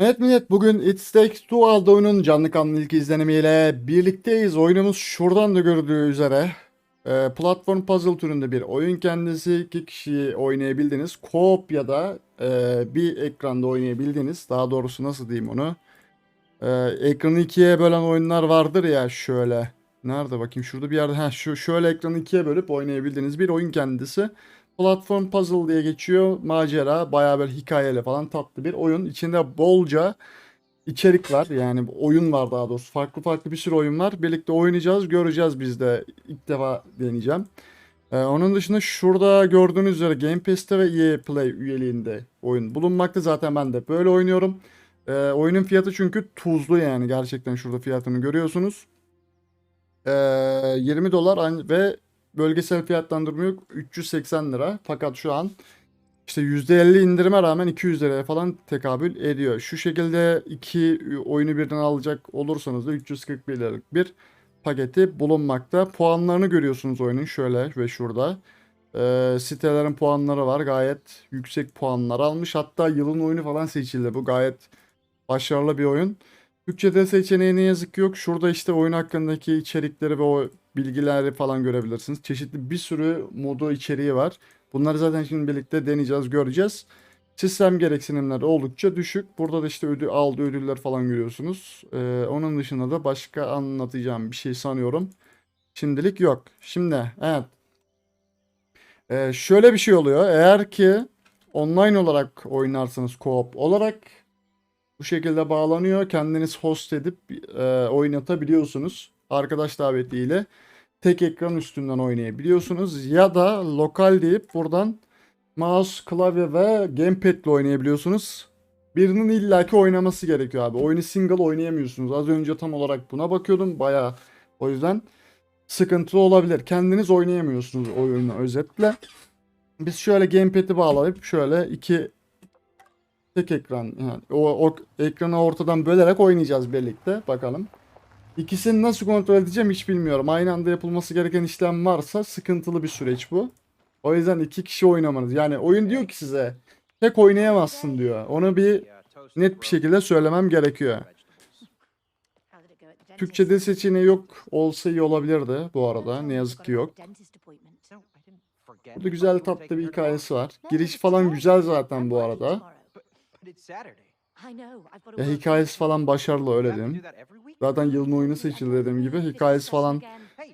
Evet millet bugün It Takes Two adlı oyunun canlı kanlı ilk izlenimiyle birlikteyiz. Oyunumuz şuradan da gördüğü üzere e, platform puzzle türünde bir oyun kendisi. iki kişi oynayabildiniz. Co-op ya da e, bir ekranda oynayabildiniz. Daha doğrusu nasıl diyeyim onu. E, ekranı ikiye bölen oyunlar vardır ya şöyle. Nerede bakayım şurada bir yerde. Ha şu şöyle ekranı ikiye bölüp oynayabildiğiniz bir oyun kendisi. Platform Puzzle diye geçiyor. Macera, bayağı böyle hikayeli falan tatlı bir oyun. İçinde bolca içerik var. Yani oyun var daha doğrusu. Farklı farklı bir sürü oyun var. Birlikte oynayacağız, göreceğiz biz de. İlk defa deneyeceğim. Ee, onun dışında şurada gördüğünüz üzere Game Pass'te ve EA Play üyeliğinde oyun bulunmakta. Zaten ben de böyle oynuyorum. Ee, oyunun fiyatı çünkü tuzlu yani. Gerçekten şurada fiyatını görüyorsunuz. Ee, 20 dolar ve bölgesel fiyatlandırma yok 380 lira. Fakat şu an işte %50 indirime rağmen 200 liraya falan tekabül ediyor. Şu şekilde iki oyunu birden alacak olursanız da 341 liralık bir paketi bulunmakta. Puanlarını görüyorsunuz oyunun şöyle ve şurada. Ee, sitelerin puanları var. Gayet yüksek puanlar almış. Hatta yılın oyunu falan seçildi. Bu gayet başarılı bir oyun. Türkçe'de seçeneği ne yazık ki yok. Şurada işte oyun hakkındaki içerikleri ve o bilgileri falan görebilirsiniz. Çeşitli bir sürü modu içeriği var. Bunları zaten şimdi birlikte deneyeceğiz, göreceğiz. Sistem gereksinimleri oldukça düşük. Burada da işte ödül, aldığı ödüller falan görüyorsunuz. Ee, onun dışında da başka anlatacağım bir şey sanıyorum. Şimdilik yok. Şimdi evet. Ee, şöyle bir şey oluyor. Eğer ki online olarak oynarsanız co-op olarak bu şekilde bağlanıyor. Kendiniz host edip e, oynatabiliyorsunuz. Arkadaş davetiyle tek ekran üstünden oynayabiliyorsunuz. Ya da lokal deyip buradan mouse, klavye ve gamepad ile oynayabiliyorsunuz. Birinin illaki oynaması gerekiyor abi. Oyunu single oynayamıyorsunuz. Az önce tam olarak buna bakıyordum. Baya o yüzden sıkıntılı olabilir. Kendiniz oynayamıyorsunuz oyunu özetle. Biz şöyle gamepad'i bağlayıp şöyle iki tek ekran yani o, o ekranı ortadan bölerek oynayacağız birlikte. Bakalım. İkisini nasıl kontrol edeceğim hiç bilmiyorum. Aynı anda yapılması gereken işlem varsa sıkıntılı bir süreç bu. O yüzden iki kişi oynamanız. Yani oyun diyor ki size tek oynayamazsın diyor. Onu bir net bir şekilde söylemem gerekiyor. Türkçe'de seçeneği yok olsa iyi olabilirdi bu arada. Ne yazık ki yok. Burada güzel tatlı bir hikayesi var. Giriş falan güzel zaten bu arada. Ya hikayesi falan başarılı öyle diyeyim. Zaten yılın oyunu seçildi dediğim gibi. Hikayesi falan,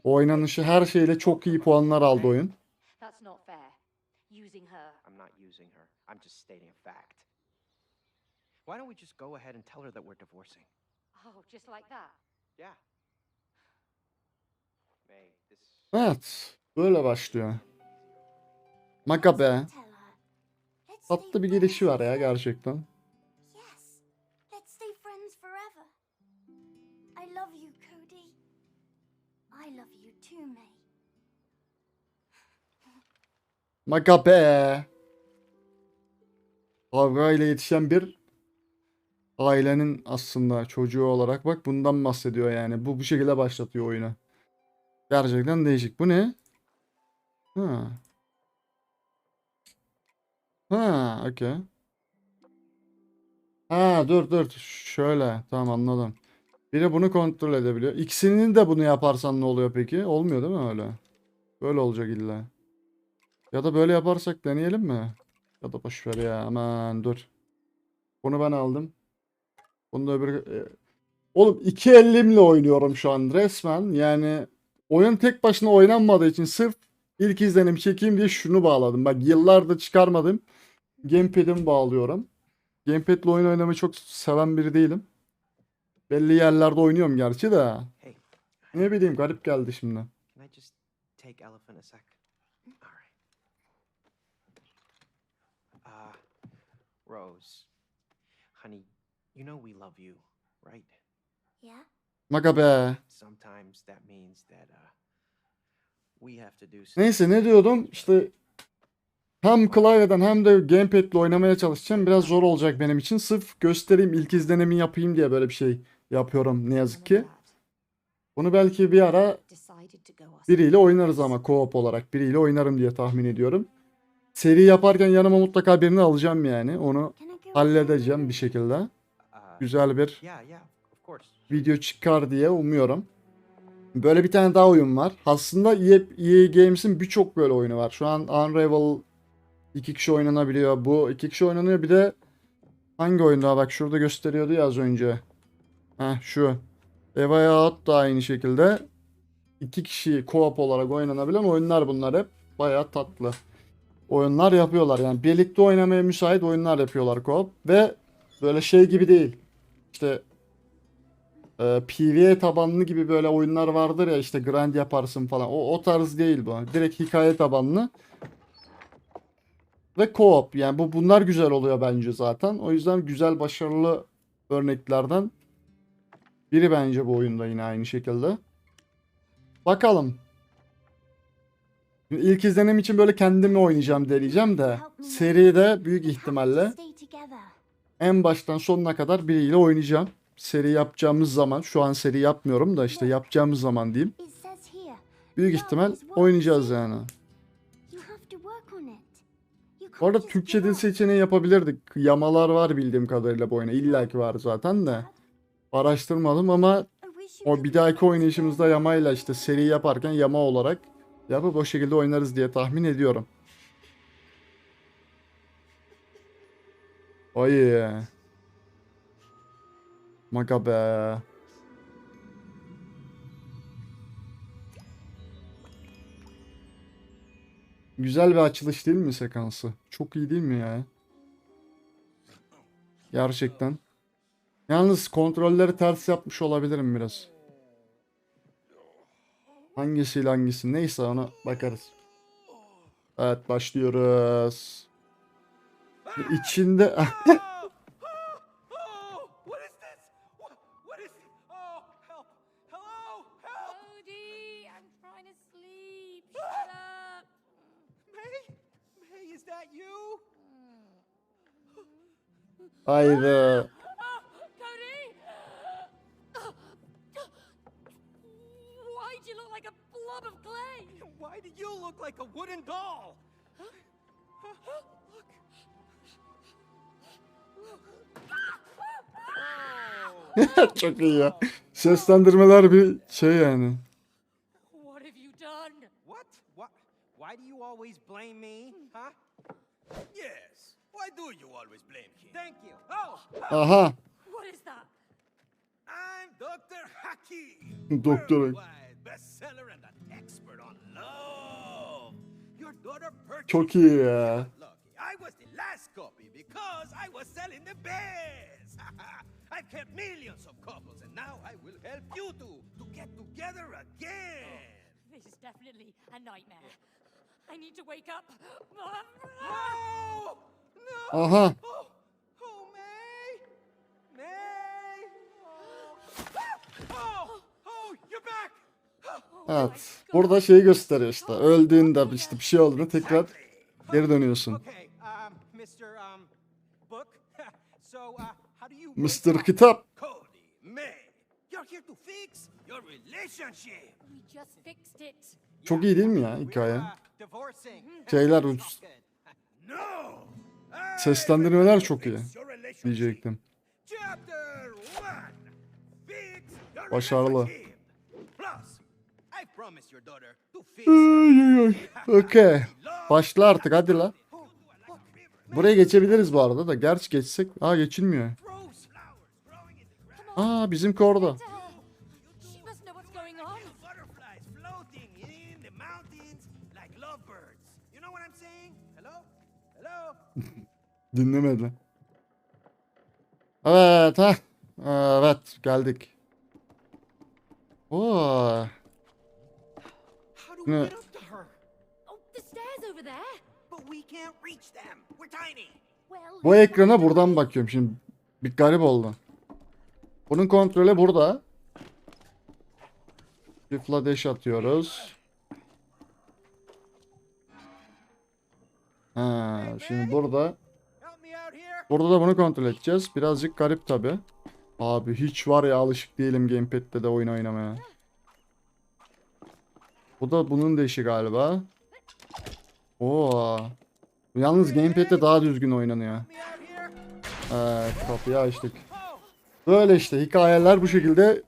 oynanışı her şeyle çok iyi puanlar aldı oyun. Why don't we just go ahead and tell her that we're divorcing? Oh, just like that. Yeah. May, this Evet, böyle başlıyor. Makabe. Tatlı bir girişi var ya gerçekten. I love you, Cody. I love you too, May. Makabe. Kavga ile yetişen bir ailenin aslında çocuğu olarak bak bundan bahsediyor yani. Bu bu şekilde başlatıyor oyunu. Gerçekten değişik. Bu ne? Ha. Ha, okey. Ha, dur dur. Şöyle. Tamam anladım. Biri bunu kontrol edebiliyor. İkisinin de bunu yaparsan ne oluyor peki? Olmuyor değil mi öyle? Böyle olacak illa. Ya da böyle yaparsak deneyelim mi? Ya da boş ver ya. Aman dur. Bunu ben aldım. Bunu da öbür... e, Oğlum iki elimle oynuyorum şu an resmen. Yani oyun tek başına oynanmadığı için sırf ilk izlenim çekeyim diye şunu bağladım. Bak yıllardır çıkarmadım. Gamepad'imi bağlıyorum. Gamepad'le oyun oynamayı çok seven biri değilim. Belli yerlerde oynuyorum gerçi de. Ne bileyim garip geldi şimdi. can I just take Elephant a sec? All right. Uh, Rose, honey, you know we love you, right? Yeah? Maga be. Sometimes that means that uh, we have to do. Neyse ne diyordum? İşte hem klavyeden hem de gamepad'le oynamaya çalışacağım. Biraz zor olacak benim için. Sırf göstereyim, ilk izlenimi yapayım diye böyle bir şey yapıyorum ne yazık ki. Bunu belki bir ara biriyle oynarız ama co-op olarak. Biriyle oynarım diye tahmin ediyorum. Seri yaparken yanıma mutlaka birini alacağım yani. Onu halledeceğim bir şekilde. Güzel bir video çıkar diye umuyorum. Böyle bir tane daha oyun var. Aslında EA, EA Games'in birçok böyle oyunu var. Şu an Unravel iki kişi oynanabiliyor. Bu iki kişi oynanıyor. Bir de hangi oyun daha? Bak şurada gösteriyordu ya az önce. Heh şu. A Way Out da aynı şekilde. iki kişi co-op olarak oynanabilen oyunlar bunlar hep. Bayağı tatlı. Oyunlar yapıyorlar. Yani birlikte oynamaya müsait oyunlar yapıyorlar co-op. Ve böyle şey gibi değil. İşte e, PvE tabanlı gibi böyle oyunlar vardır ya işte grind yaparsın falan. O, o tarz değil bu. Direkt hikaye tabanlı. Ve co-op. Yani bu bunlar güzel oluyor bence zaten. O yüzden güzel başarılı örneklerden biri bence bu oyunda yine aynı şekilde. Bakalım. İlk izlenim için böyle kendimi oynayacağım deneyeceğim de seride büyük ihtimalle en baştan sonuna kadar biriyle oynayacağım. Seri yapacağımız zaman, şu an seri yapmıyorum da işte yapacağımız zaman diyeyim. Büyük ihtimal oynayacağız yani. Just Türkçe dil seçeneği yapabilirdik. Yamalar var bildiğim kadarıyla bu oyuna. İlla ki var zaten de. Araştırmadım ama o bir dahaki oynayışımızda forever. yamayla işte seri yaparken yama olarak yapıp o şekilde oynarız diye tahmin ediyorum. Oy. Maga be. Güzel bir açılış değil mi sekansı? Çok iyi değil mi ya? Gerçekten. Yalnız kontrolleri ters yapmış olabilirim biraz. Hangisiyle hangisi neyse ona bakarız. Evet başlıyoruz. İçinde Oh! Why'd you look like a blob of clay? Why do you look like a wooden doll? Look. Çok iyi ya. Seslendirmeler bir şey yani. What have you done? What? What? Why do you always blame me? Huh? Yes. Why do you always blame him? Thank you. Oh! Aha. What is that? I'm Dr. Haki. Dr. Haki. Worldwide bestseller and an expert on love. Your daughter purchased Çok iyi ya. Lucky. I was the last copy because I was selling the best. I've kept millions of couples and now I will help you two to get together again. Oh, this is definitely a nightmare. I need to wake up. No! No! Aha. Oh, oh, May! May! Oh, oh, oh you're back! Evet. Burada şeyi gösteriyor işte. Öldüğünde işte bir şey olduğunda tekrar geri dönüyorsun. Mr. Kitap. Çok iyi değil mi ya hikaye? Şeyler Seslendirmeler çok iyi diyecektim. Chapter 1 Fix your Başarılı. Okey. Başla artık hadi la. Buraya geçebiliriz bu arada da. Gerçi geçsek. Aa geçilmiyor. Aa bizimki orada. She must know what's going on. Butterflies floating in the mountains like lovebirds. You know what I'm saying? Hello? Hello? Dinlemedi. Evet ha. Evet geldik. Oo. Oh, Bu ekrana buradan bakıyorum şimdi. Bir garip oldu. Bunun kontrolü burada. Bir flash atıyoruz. Ha, şimdi burada burada da bunu kontrol edeceğiz. Birazcık garip tabi. Abi hiç var ya alışık değilim gamepad'de de oyun oynamaya. Bu da bunun da işi galiba. Oo. Yalnız gamepad'de daha düzgün oynanıyor. Evet, kapıyı açtık. Böyle işte hikayeler bu şekilde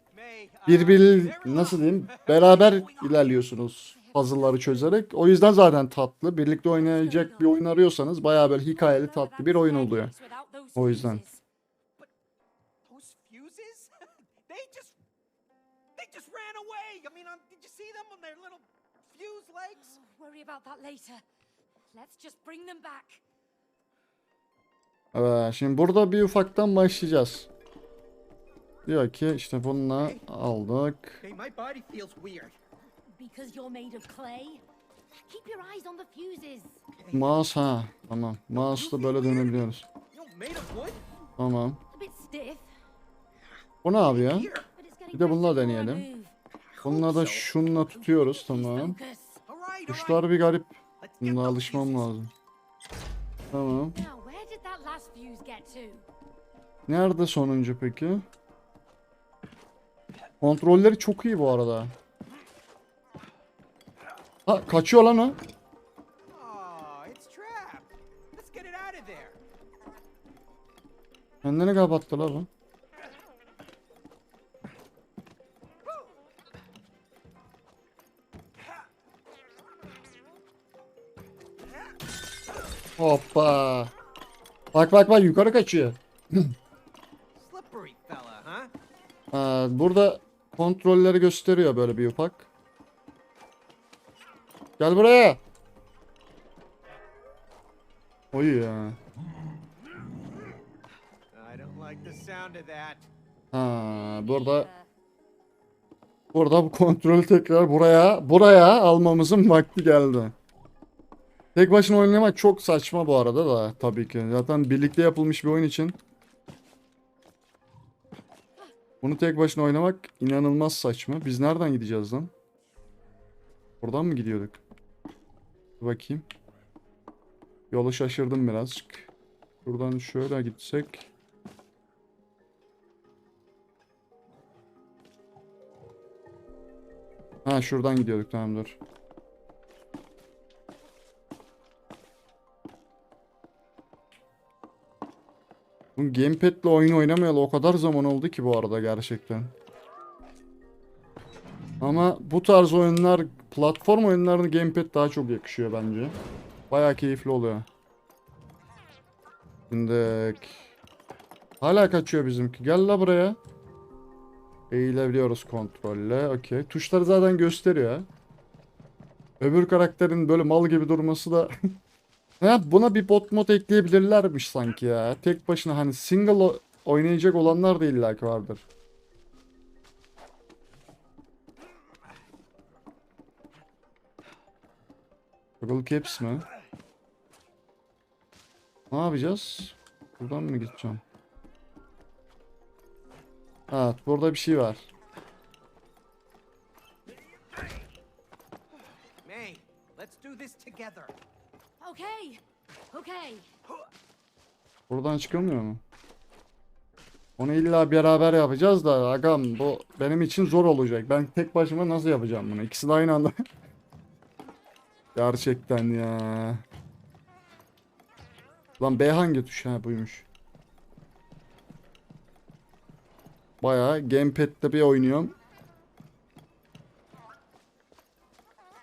birbiri nasıl diyeyim beraber ilerliyorsunuz puzzle'ları çözerek. O yüzden zaten tatlı. Birlikte oynayacak bir oyun arıyorsanız bayağı böyle hikayeli tatlı bir oyun oluyor. O yüzden. I mean, um, did you see them on their little fuse legs? Worry about that later. Let's just bring them back. Evet, şimdi burada bir ufaktan başlayacağız. Diyor ki işte bununla aldık. Hey, my body feels weird. Because you're made of clay? Keep your eyes on the fuses. Mouse ha. Tamam. Mouse'la böyle dönebiliyoruz. Tamam. Bu ne abi ya? Bir de bununla deneyelim. Bununla da şununla tutuyoruz tamam. Tuşlar bir garip. Those alışmam lazım. Tamam. Nerede sonuncu peki? Kontrolleri çok iyi bu arada. Ha kaçıyor lan o. Oh, it's trapped. Hoppa. Bak bak bak yukarı kaçıyor. Ha, burada kontrolleri gösteriyor böyle bir ufak. Gel buraya. Oy ya. Ha, burada burada bu kontrolü tekrar buraya buraya almamızın vakti geldi. Tek başına oynamak çok saçma bu arada da tabii ki. Zaten birlikte yapılmış bir oyun için. Bunu tek başına oynamak inanılmaz saçma. Biz nereden gideceğiz lan? Buradan mı gidiyorduk? Dur bakayım. Yolu şaşırdım birazcık. Buradan şöyle gitsek. Ha şuradan gidiyorduk tamam dur. Gamepad'le oyun oynamayalı o kadar zaman oldu ki bu arada gerçekten. Ama bu tarz oyunlar, platform oyunlarına gamepad daha çok yakışıyor bence. Bayağı keyifli oluyor. Şimdi hala kaçıyor bizimki. Gel la buraya. Eğilebiliyoruz kontrolle. Okey. Tuşları zaten gösteriyor. Öbür karakterin böyle mal gibi durması da... ha, buna bir bot mod ekleyebilirlermiş sanki ya. Tek başına hani single oynayacak olanlar da illaki vardır. Google Caps mi? Ne yapacağız? Buradan mı gideceğim? Evet, burada bir şey var. Buradan çıkamıyor mu? Onu illa beraber yapacağız da agam bu benim için zor olacak. Ben tek başıma nasıl yapacağım bunu? İkisi de aynı anda. Gerçekten ya. Lan B hangi tuş ha buymuş. Bayağı gamepad'de bir oynuyorum.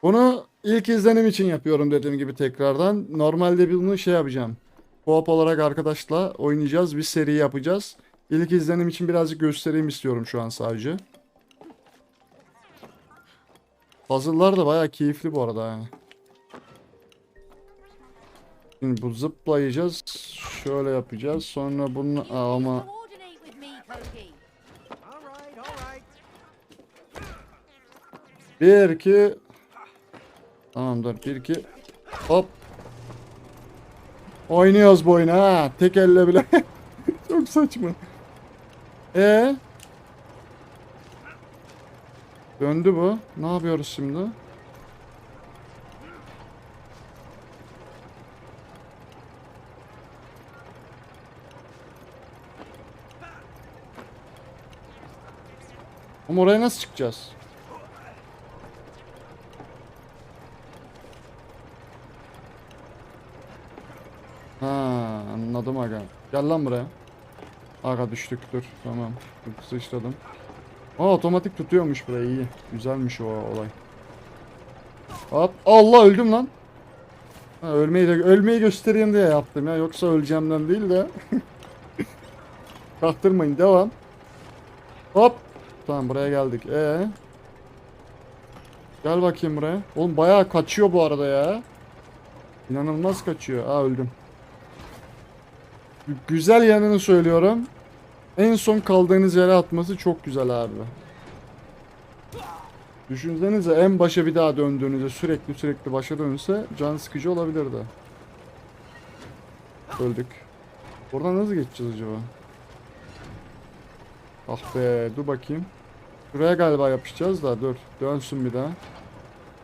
Bunu ilk izlenim için yapıyorum dediğim gibi tekrardan. Normalde bunu şey yapacağım. Co-op olarak arkadaşla oynayacağız. Bir seri yapacağız. İlk izlenim için birazcık göstereyim istiyorum şu an sadece. Puzzle'lar da bayağı keyifli bu arada yani. Şimdi bu zıplayacağız. Şöyle yapacağız. Sonra bunu Aa, ama bir iki Tamamdır. Bir iki hop Oynuyoruz bu oyunu ha. Tek elle bile. Çok saçma. E Döndü bu. Ne yapıyoruz şimdi? Ama oraya nasıl çıkacağız? Ha, anladım aga. Gel lan buraya. Aga düştük dur. Tamam. Sıçradım. Aa otomatik tutuyormuş burayı iyi. Güzelmiş o olay. Hop. Allah öldüm lan. Ha, ölmeyi de ölmeyi göstereyim diye yaptım ya. Yoksa öleceğimden değil de. Kaktırmayın devam. Hop. Tamam buraya geldik. Ee. Gel bakayım buraya. Oğlum bayağı kaçıyor bu arada ya. İnanılmaz kaçıyor. Aa öldüm. Gü- Güzel yanını söylüyorum. En son kaldığınız yere atması çok güzel abi. Düşünsenize en başa bir daha döndüğünüzde sürekli sürekli başa dönse can sıkıcı olabilirdi. Öldük. Buradan nasıl geçeceğiz acaba? Ah be dur bakayım. Şuraya galiba yapışacağız da dur. Dönsün bir daha.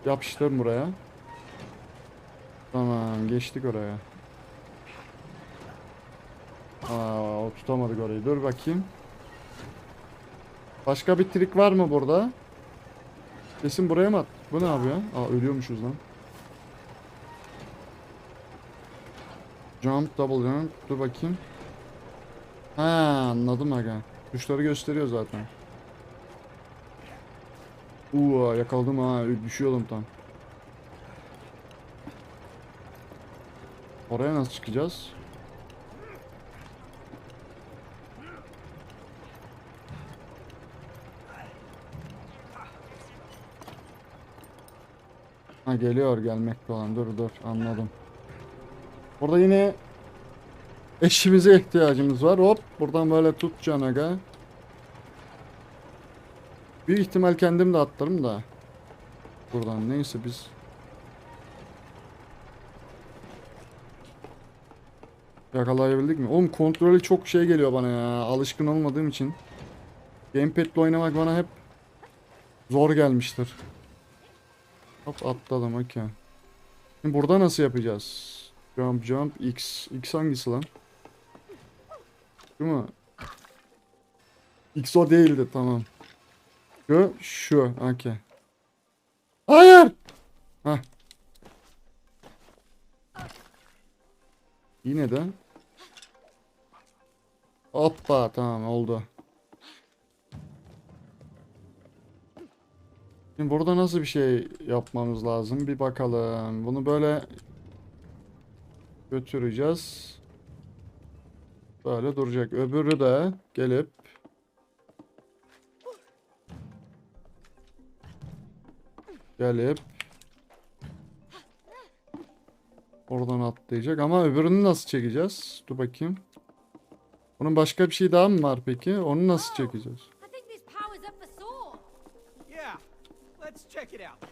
Yapıştır buraya. Tamam geçtik oraya. Aa o tutamadık orayı. Dur bakayım. Başka bir trik var mı burada? Kesin buraya mı at? Bu ne yapıyor? Aa ölüyormuşuz lan. Jump, double jump. Dur bakayım. Ha anladım aga. Tuşları gösteriyor zaten. Uuu yakaladım ha. Düşüyordum tam. Oraya nasıl çıkacağız? Ha geliyor gelmekte olan. Dur dur anladım. Burada yine eşimize ihtiyacımız var. Hop buradan böyle tutacaksın aga. Büyük ihtimal kendim de atlarım da. Buradan neyse biz. Yakalayabildik mi? Oğlum kontrolü çok şey geliyor bana ya. Alışkın olmadığım için. Gamepad'le oynamak bana hep zor gelmiştir. Hop atladım okey. Şimdi burada nasıl yapacağız? Jump jump X. X hangisi lan? Değil mi? X o değildi tamam. Şu şu okey. Hayır. Hah. Yine de. Hoppa tamam oldu. Şimdi burada nasıl bir şey yapmamız lazım? Bir bakalım. Bunu böyle götüreceğiz. Böyle duracak. Öbürü de gelip gelip oradan atlayacak ama öbürünü nasıl çekeceğiz? Dur bakayım. Bunun başka bir şey daha mı var peki? Onu nasıl çekeceğiz? Check it out.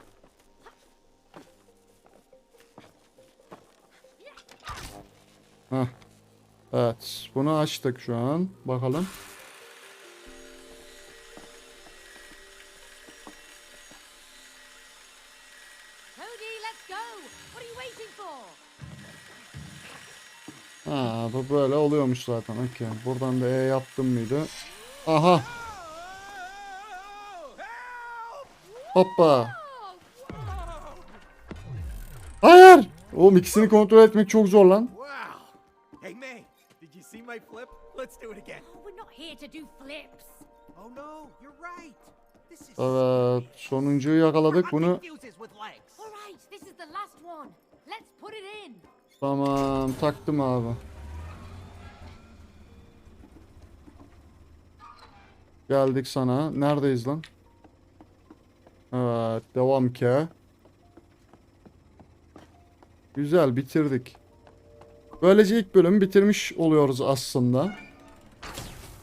Heh. Evet. Bunu açtık şu an. Bakalım. Cody, let's go. What are you waiting for? Ha, bu böyle oluyormuş zaten. Okey. Buradan da E yaptım mıydı? Aha. Oh, help! Hoppa. Hayır. Oğlum ikisini kontrol etmek çok zor lan. Hey, May, did you see my flip? Let's do it again. We're not here to do flips. Oh no, you're right. Evet. Sonuncuyu yakaladık. Bunu tamam taktım abi. Geldik sana. Neredeyiz lan? Evet. Devam ki. Güzel bitirdik. Böylece ilk bölümü bitirmiş oluyoruz aslında.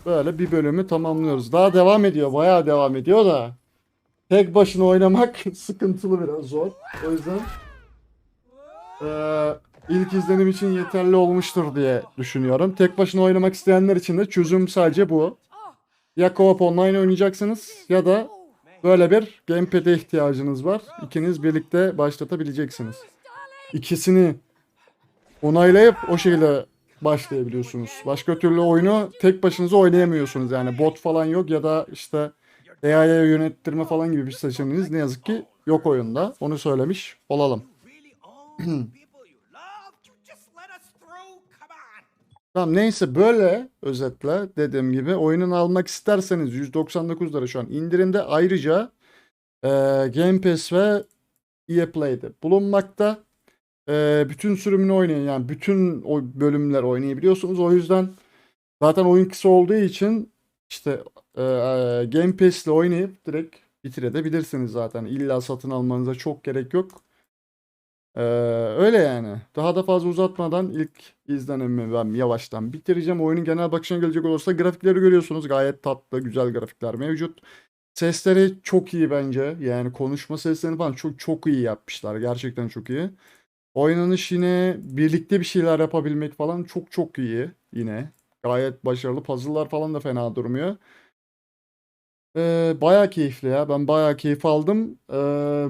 Böyle bir bölümü tamamlıyoruz. Daha devam ediyor. Bayağı devam ediyor da. Tek başına oynamak sıkıntılı biraz zor. O yüzden eee, ilk izlenim için yeterli olmuştur diye düşünüyorum. Tek başına oynamak isteyenler için de çözüm sadece bu. Ya co-op online oynayacaksınız ya da böyle bir gamepad'e ihtiyacınız var. İkiniz birlikte başlatabileceksiniz. İkisini onaylayıp o şekilde başlayabiliyorsunuz. Başka türlü oyunu tek başınıza oynayamıyorsunuz. Yani bot falan yok ya da işte AI'ye yönettirme falan gibi bir seçeneğiniz ne yazık ki yok oyunda. Onu söylemiş olalım. Tamam neyse böyle özetle dediğim gibi oyunun almak isterseniz 199 lira şu an indirimde ayrıca e, Game Pass ve EA Play'de bulunmakta. E, bütün sürümünü oynayın yani bütün o bölümler oynayabiliyorsunuz. O yüzden zaten oyun kısa olduğu için işte e, e, Game Pass'le oynayıp direkt bitirebilirsiniz zaten. İlla satın almanıza çok gerek yok. Ee, öyle yani. Daha da fazla uzatmadan ilk izlenimi ben yavaştan bitireceğim. Oyunun genel bakışına gelecek olursa grafikleri görüyorsunuz. Gayet tatlı, güzel grafikler mevcut. Sesleri çok iyi bence. Yani konuşma seslerini falan çok çok iyi yapmışlar. Gerçekten çok iyi. Oynanış yine birlikte bir şeyler yapabilmek falan çok çok iyi yine. Gayet başarılı. Puzzle'lar falan da fena durmuyor. Ee, bayağı keyifli ya. Ben bayağı keyif aldım.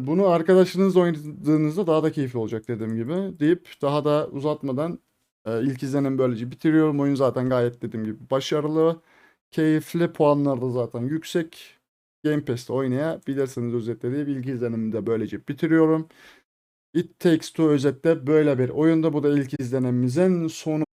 Bunu arkadaşınızla oynadığınızda daha da keyifli olacak dediğim gibi. Deyip daha da uzatmadan ilk izlenim böylece bitiriyorum. Oyun zaten gayet dediğim gibi başarılı. Keyifli. Puanlar da zaten yüksek. Game Pass'te oynayabilirsiniz özetle deyip ilk izlenimimi de böylece bitiriyorum. It Takes Two özette böyle bir oyunda. Bu da ilk izlenimimizin sonu